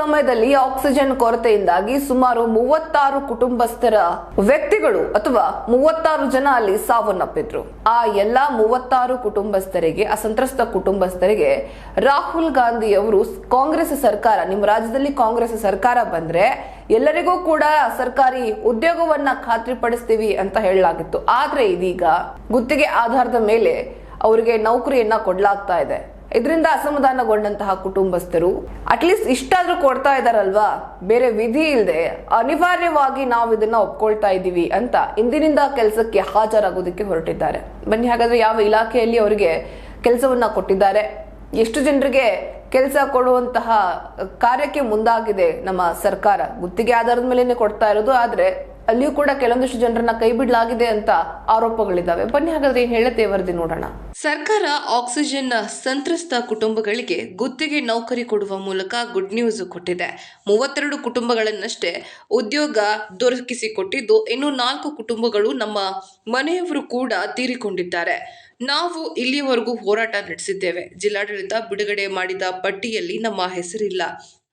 ಸಮಯದಲ್ಲಿ ಆಕ್ಸಿಜನ್ ಕೊರತೆಯಿಂದಾಗಿ ಸುಮಾರು ಮೂವತ್ತಾರು ಕುಟುಂಬಸ್ಥರ ವ್ಯಕ್ತಿಗಳು ಅಥವಾ ಮೂವತ್ತಾರು ಜನ ಅಲ್ಲಿ ಸಾವನ್ನಪ್ಪಿದ್ರು. ಆ ಎಲ್ಲಾ ಮೂವತ್ತಾರು ಕುಟುಂಬಸ್ಥರಿಗೆ, ಅಸಂತ್ರಸ್ತ ಕುಟುಂಬಸ್ಥರಿಗೆ ರಾಹುಲ್ ಗಾಂಧಿ ಅವರು ಕಾಂಗ್ರೆಸ್ ಸರ್ಕಾರ, ನಿಮ್ಮ ರಾಜ್ಯದಲ್ಲಿ ಕಾಂಗ್ರೆಸ್ ಸರ್ಕಾರ ಬಂದ್ರೆ ಎಲ್ಲರಿಗೂ ಕೂಡ ಸರ್ಕಾರಿ ಉದ್ಯೋಗವನ್ನ ಖಾತ್ರಿಪಡಿಸ್ತೀವಿ ಅಂತ ಹೇಳಲಾಗಿತ್ತು. ಆದ್ರೆ ಇದೀಗ ಗುತ್ತಿಗೆ ಆಧಾರದ ಮೇಲೆ ಅವರಿಗೆ ನೌಕರಿಯನ್ನ ಕೊಡ್ಲಾಗ್ತಾ ಇದೆ. ಇದರಿಂದ ಅಸಮಾಧಾನಗೊಂಡಂತಹ ಕುಟುಂಬಸ್ಥರು ಅಟ್ಲೀಸ್ಟ್ ಇಷ್ಟಾದ್ರೂ ಕೊಡ್ತಾ ಇದಾರಲ್ವಾ? ಬೇರೆ ವಿಧಿ ಇಲ್ಲದೆ ಅನಿವಾರ್ಯವಾಗಿ ನಾವು ಇದನ್ನ ಒಪ್ಕೊಳ್ತಾ ಇದ್ದೀವಿ ಅಂತ ಇಂದಿನಿಂದ ಕೆಲಸಕ್ಕೆ ಹಾಜರಾಗೋದಕ್ಕೆ ಹೊರಟಿದ್ದಾರೆ. ಬನ್ನಿ, ಹಾಗಾದ್ರೆ ಯಾವ ಇಲಾಖೆಯಲ್ಲಿ ಅವರಿಗೆ ಕೆಲಸವನ್ನ ಕೊಟ್ಟಿದ್ದಾರೆ? ಎಷ್ಟು ಜನರಿಗೆ ಕೆಲಸ ಕೊಡುವಂತಹ ಕಾರ್ಯಕ್ಕೆ ಮುಂದಾಗಿದೆ ನಮ್ಮ ಸರ್ಕಾರ? ಗುತ್ತಿಗೆ ಆಧಾರದ ಮೇಲೆನೆ ಕೊಡ್ತಾ ಇರೋದು, ಆದ್ರೆ ಅಲ್ಲಿಯೂ ಕೂಡ ಕೆಲವೊಂದಿಷ್ಟು ಜನರನ್ನ ಕೈ ಬಿಡಲಾಗಿದೆ ಅಂತ ಆರೋಪಗಳಿದ್ದಾವೆ. ಬನ್ನಿ, ಹಾಗಾದ್ರೆ ಏನ್ ಹೇಳುತ್ತೆ ವರದಿ ನೋಡೋಣ. ಸರ್ಕಾರ ಆಕ್ಸಿಜನ್ ಸಂತ್ರಸ್ತ ಕುಟುಂಬಗಳಿಗೆ ಗುತ್ತಿಗೆ ನೌಕರಿ ಕೊಡುವ ಮೂಲಕ ಗುಡ್ ನ್ಯೂಸ್ ಕೊಟ್ಟಿದೆ. ಮೂವತ್ತೆರಡು ಕುಟುಂಬಗಳನ್ನಷ್ಟೇ ಉದ್ಯೋಗ ದೊರಕಿಸಿಕೊಟ್ಟಿದ್ದು ಇನ್ನು ನಾಲ್ಕು ಕುಟುಂಬಗಳು ನಮ್ಮ ಮನೆಯವರು ಕೂಡ ತೀರಿಕೊಂಡಿದ್ದಾರೆ. ನಾವು ಇಲ್ಲಿಯವರೆಗೂ ಹೋರಾಟ ನಡೆಸಿದ್ದೇವೆ. ಜಿಲ್ಲಾಡಳಿತ ಬಿಡುಗಡೆ ಮಾಡಿದ ಪಟ್ಟಿಯಲ್ಲಿ ನಮ್ಮ ಹೆಸರಿಲ್ಲ.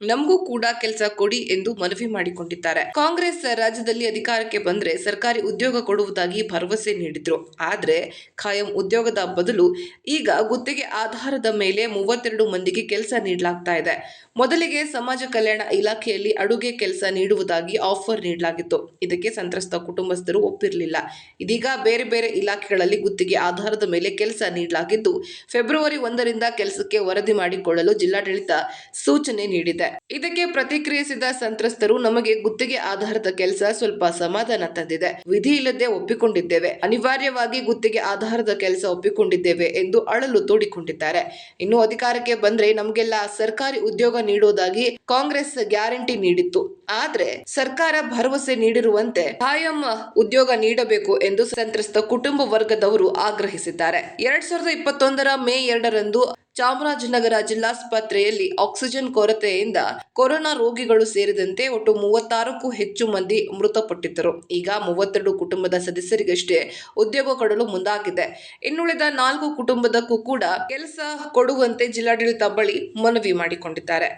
ನಮಗೂ ಕೂಡ ಕೆಲಸ ಕೊಡಿ ಎಂದು ಮನವಿ ಮಾಡಿಕೊಂಡಿದ್ದಾರೆ. ಕಾಂಗ್ರೆಸ್ ರಾಜ್ಯದಲ್ಲಿ ಅಧಿಕಾರಕ್ಕೆ ಬಂದ್ರೆ ಸರ್ಕಾರಿ ಉದ್ಯೋಗ ಕೊಡುವುದಾಗಿ ಭರವಸೆ ನೀಡಿದ್ರು. ಆದ್ರೆ ಖಾಯಂ ಉದ್ಯೋಗದ ಬದಲು ಈಗ ಗುತ್ತಿಗೆ ಆಧಾರದ ಮೇಲೆ ಮೂವತ್ತೆರಡು ಮಂದಿಗೆ ಕೆಲಸ ನೀಡಲಾಗ್ತಾ ಇದೆ. ಮೊದಲಿಗೆ ಸಮಾಜ ಕಲ್ಯಾಣ ಇಲಾಖೆಯಲ್ಲಿ ಅಡುಗೆ ಕೆಲಸ ನೀಡುವುದಾಗಿ ಆಫರ್ ನೀಡಲಾಗಿತ್ತು. ಇದಕ್ಕೆ ಸಂತ್ರಸ್ತ ಕುಟುಂಬಸ್ಥರು ಒಪ್ಪಿರಲಿಲ್ಲ. ಇದೀಗ ಬೇರೆ ಬೇರೆ ಇಲಾಖೆಗಳಲ್ಲಿ ಗುತ್ತಿಗೆ ಆಧಾರದ ಮೇಲೆ ಕೆಲಸ ನೀಡಲಾಗಿದ್ದು, ಫೆಬ್ರವರಿ ಒಂದರಿಂದ ಕೆಲಸಕ್ಕೆ ವರದಿ ಮಾಡಿಕೊಳ್ಳಲು ಜಿಲ್ಲಾಡಳಿತ ಸೂಚನೆ ನೀಡಿದೆ. ಇದಕ್ಕೆ ಪ್ರತಿಕ್ರಿಯಿಸಿದ ಸಂತ್ರಸ್ತರು, ನಮಗೆ ಗುತ್ತಿಗೆ ಆಧಾರದ ಕೆಲಸ ಸ್ವಲ್ಪ ಸಮಾಧಾನ ತಂದಿದೆ. ವಿಧಿ ಇಲ್ಲದೆ ಒಪ್ಪಿಕೊಂಡಿದ್ದೇವೆ. ಅನಿವಾರ್ಯವಾಗಿ ಗುತ್ತಿಗೆ ಆಧಾರದ ಕೆಲಸ ಒಪ್ಪಿಕೊಂಡಿದ್ದೇವೆ ಎಂದು ಅಳಲು ತೋಡಿಕೊಂಡಿದ್ದಾರೆ. ಇನ್ನು ಅಧಿಕಾರಕ್ಕೆ ಬಂದ್ರೆ ನಮಗೆಲ್ಲ ಸರ್ಕಾರಿ ಉದ್ಯೋಗ ನೀಡೋದಾಗಿ ಕಾಂಗ್ರೆಸ್ ಗ್ಯಾರಂಟಿ ನೀಡಿತ್ತು. ಆದ್ರೆ ಸರ್ಕಾರ ಭರವಸೆ ನೀಡಿರುವಂತೆ ಕಾಯಂ ಉದ್ಯೋಗ ನೀಡಬೇಕು ಎಂದು ಸಂತ್ರಸ್ತ ಕುಟುಂಬ ವರ್ಗದವರು ಆಗ್ರಹಿಸಿದ್ದಾರೆ. ಎರಡ್ ಸಾವಿರದ ಇಪ್ಪತ್ತೊಂದರ ಮೇ ಎರಡರಂದು ಚಾಮರಾಜನಗರ ಜಿಲ್ಲಾಸ್ಪತ್ರೆಯಲ್ಲಿ ಆಕ್ಸಿಜನ್ ಕೊರತೆಯಿಂದ ಕೊರೋನಾ ರೋಗಿಗಳು ಸೇರಿದಂತೆ ಒಟ್ಟು ಮೂವತ್ತಾರಕ್ಕೂ ಹೆಚ್ಚು ಮಂದಿ ಮೃತಪಟ್ಟಿದ್ದರು. ಈಗ ಮೂವತ್ತೆರಡು ಕುಟುಂಬದ ಸದಸ್ಯರಿಗಷ್ಟೇ ಉದ್ಯೋಗ ಕೊಡಲು ಮುಂದಾಗಿದೆ. ಇನ್ನುಳಿದ ನಾಲ್ಕು ಕುಟುಂಬದಕ್ಕೂ ಕೂಡ ಕೆಲಸ ಕೊಡುವಂತೆ ಜಿಲ್ಲಾಡಳಿತ ಬಳಿ ಮನವಿ ಮಾಡಿಕೊಂಡಿದ್ದಾರೆ.